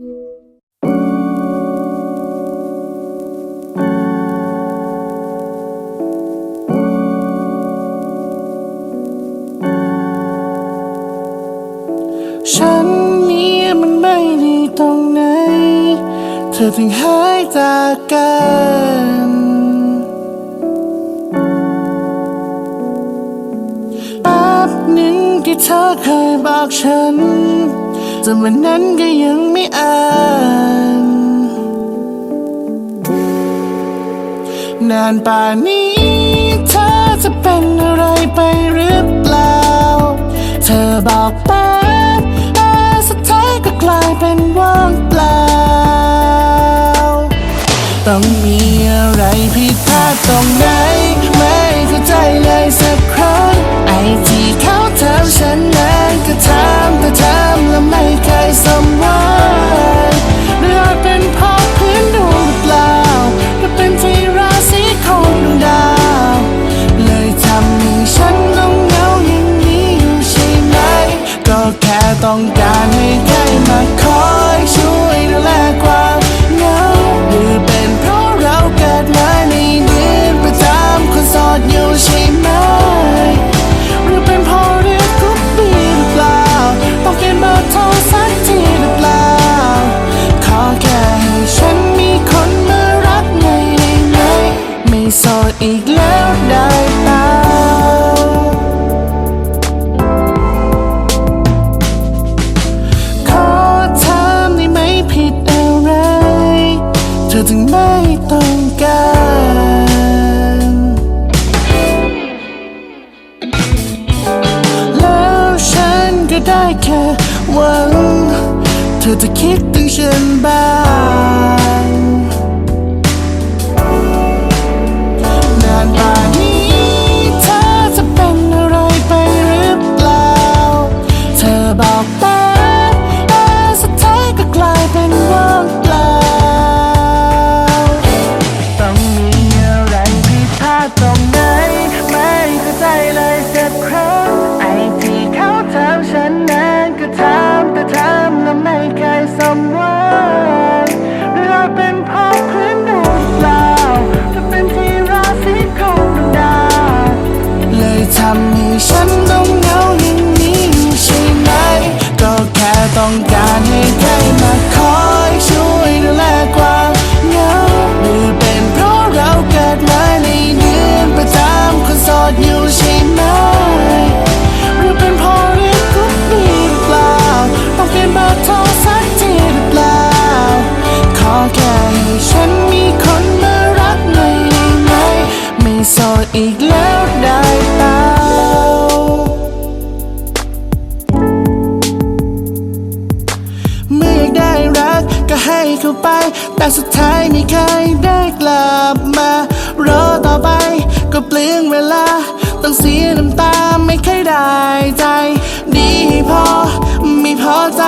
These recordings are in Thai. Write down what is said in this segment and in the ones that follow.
ฉันนี้มันไม่ดีตรงไหน เธอถึงหายจากกันแป๊บหนึ่งที่เธอเคยบอกฉันจนวันนั้นก็ยังไม่านป่านนี้เธอจะเป็นอะไรไปหรือเปล่า เธอบอกแป๊บแต่สุดท้ายก็กลายเป็นว่างเปล่า ต้องมีอะไรผิดพลาดตรงไหน ไม่เข้าใจเลยสักครั้ง ไอ้ที่เขาทำฉันนั้นก็ทำแต่ ต้องการให้ใครมาคอยช่วยดูแลความเหงาหรือเป็นเพราะเราเกิดมาในเดือนประจำคนโสดอยู่ใช่ไหม หรือเป็นเพราะเรียกทุกปีหรือเปล่า ต้องเปลี่ยนเบอร์โทรสักทีหรือเปล่า ขอแค่ให้ฉันมีคนมารักในในในไม่โสดอีกแล้วได้ปล่ อถึงไม่ต้องการแล้วฉันก็ได้แค่หวัง เธอจะคิดถึงฉันบ้าง ตรงไหน ไม่เข้าใจเลยสักครั้ง ไอที่เขาทำฉันนั้นก็ทำแต่ทำแล้วไม่เคยสมหวังหรืออาจเป็นเพราะพื้นดวงเปล่าหรือเป็นที่ราศีของดวงดาวเลยทำให้ฉันต้อ โสดอีกแล้วได้เปล่าเมื่อยากได้รักก็ให้เข้าไป แต่สุดท้ายไม่เคยได้กลับมารอต่อไปก็เปลืองเวลา ต้องเสียน้ำตาไม่เคยได้ใจ ดีพอไม่พอใจ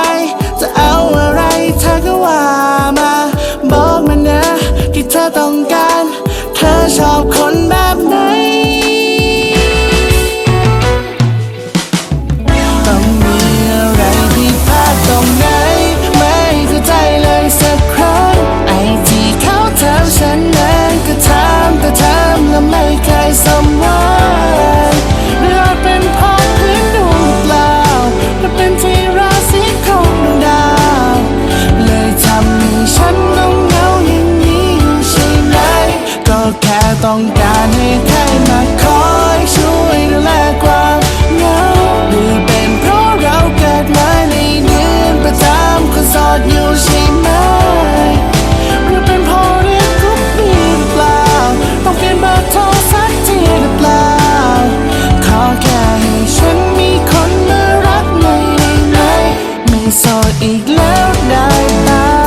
จะเอาอะไรเธอก็ว่ามา บอกมานะที่เธอต้องการ เธอชอบคน ต้องการให้ใครมาคอยช่วยดูแลความเหงาหรือเป็นเพราะเราเกิดมาในเดือนประจำคนโอดอยู่ใช่ไหมหรือเป็นเพราะเรื่องทุกปีหรือเปล่า ต้องเปลี่ยนเบอร์โทรสักทีหรือเปล่า ขอแค่ให้ฉันมีคนมารักหน่อยได้ไหมไม่โสดอีกแล้วได้ไหม